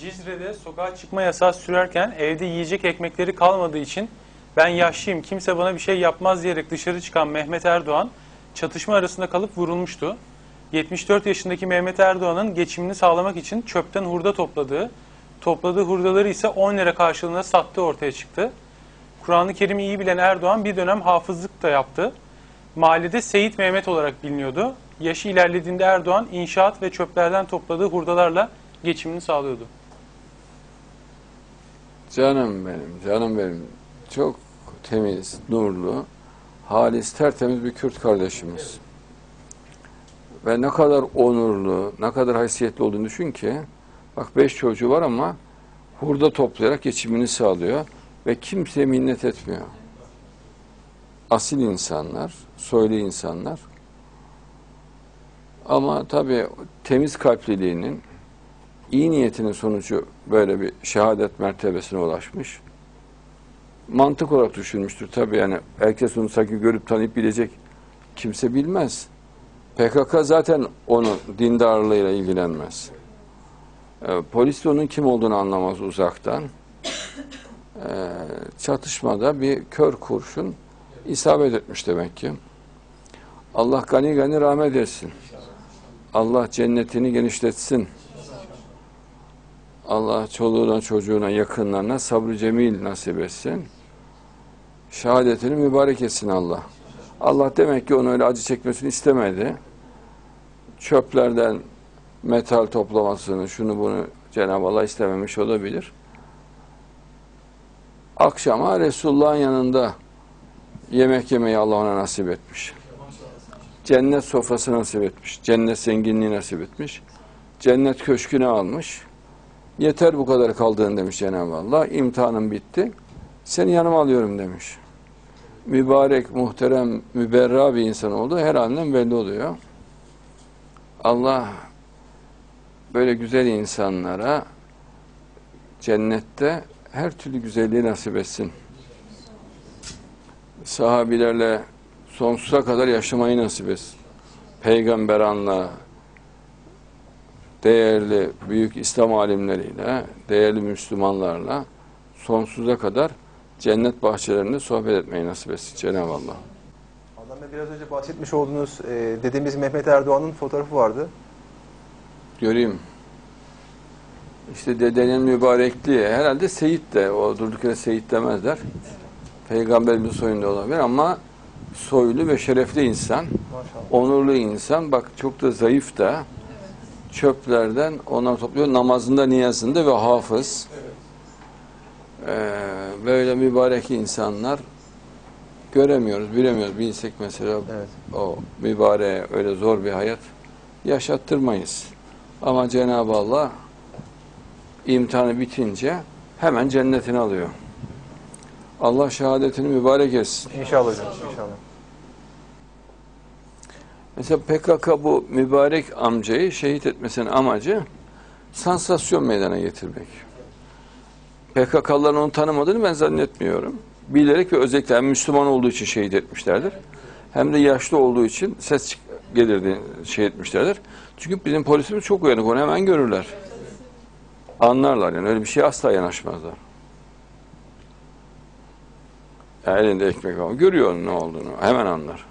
Cizre'de sokağa çıkma yasağı sürerken evde yiyecek ekmekleri kalmadığı için ben yaşlıyım kimse bana bir şey yapmaz diyerek dışarı çıkan Mehmet Erdoğan çatışma arasında kalıp vurulmuştu. 74 yaşındaki Mehmet Erdoğan'ın geçimini sağlamak için çöpten hurda topladığı, topladığı hurdaları ise 10 lira karşılığında sattığı ortaya çıktı. Kur'an-ı Kerim'i iyi bilen Erdoğan bir dönem hafızlık da yaptı. Mahallede Seyit Mehmet olarak biliniyordu. Yaşı ilerlediğinde Erdoğan inşaat ve çöplerden topladığı hurdalarla geçimini sağlıyordu. Canım benim, canım benim. Çok temiz, nurlu, halis, tertemiz bir Kürt kardeşimiz. Ve ne kadar onurlu, ne kadar haysiyetli olduğunu düşün ki, bak beş çocuğu var ama hurda toplayarak geçimini sağlıyor ve kimseye minnet etmiyor. Asil insanlar, soylu insanlar. Ama tabii temiz kalpliliğinin, iyi niyetinin sonucu böyle bir şehadet mertebesine ulaşmış. Mantık olarak düşünmüştür tabii yani herkes onu sanki görüp tanıyıp bilecek kimse bilmez. PKK zaten onun dindarlığıyla ilgilenmez. Ee, polis de onun kim olduğunu anlamaz uzaktan. Ee, çatışmada bir kör kurşun isabet etmiş demek ki. Allah gani gani rahmet etsin. Allah cennetini genişletsin. Allah çoluğuna, çocuğuna, yakınlarına sabrı cemil nasip etsin. Şehadetini mübarek etsin Allah. Allah demek ki onu öyle acı çekmesini istemedi. Çöplerden metal toplamasını, şunu bunu Cenab-ı Allah istememiş olabilir. Akşama Resulullah'ın yanında yemek yemeyi Allah ona nasip etmiş. Cennet sofrası nasip etmiş. Cennet zenginliği nasip etmiş. Cennet köşkünü almış. Yeter bu kadar kaldığın demiş Cenab-ı Allah. İmtihanın bitti. Seni yanıma alıyorum demiş. Mübarek, muhterem, müberra bir insan oldu. Her andan belli oluyor. Allah böyle güzel insanlara cennette her türlü güzelliği nasip etsin. Sahabilerle sonsuza kadar yaşamayı nasip etsin. Peygamber anla, değerli büyük İslam alimleriyle, değerli Müslümanlarla sonsuza kadar cennet bahçelerinde sohbet etmeyi nasip etsin Cenab-ı Allah. Bey biraz önce bahsetmiş olduğunuz e, dedemiz Mehmet Erdoğan'ın fotoğrafı vardı. Göreyim. İşte dedenin mübarekliği. Herhalde Seyit de, o durduk yere Seyit demezler. Peygamberimiz soyunda olabilir ama soylu ve şerefli insan, Maşallah. onurlu insan. Bak çok da zayıf da çöplerden onlar topluyor. Namazında, niyazında ve hafız. Ee, böyle mübarek insanlar göremiyoruz, bilemiyoruz. Bilsek mesela Evet. o mübareğe öyle zor bir hayat yaşattırmayız. Ama Cenab-ı Allah imtihanı bitince hemen cennetini alıyor. Allah şehadetini mübarek etsin. İnşallah hocam. İnşallah. Mesela PKK bu mübarek amcayı şehit etmesinin amacı sansasyon meydana getirmek. PKK'ların onu tanımadığını ben zannetmiyorum. Bilerek ve özellikle hem Müslüman olduğu için şehit etmişlerdir. Hem de yaşlı olduğu için ses gelirdi şehit etmişlerdir. Çünkü bizim polisimiz çok uyanık onu hemen görürler. Anlarlar yani öyle bir şeye asla yanaşmazlar. Ya elinde ekmek var. Görüyor ne olduğunu. Hemen anlar.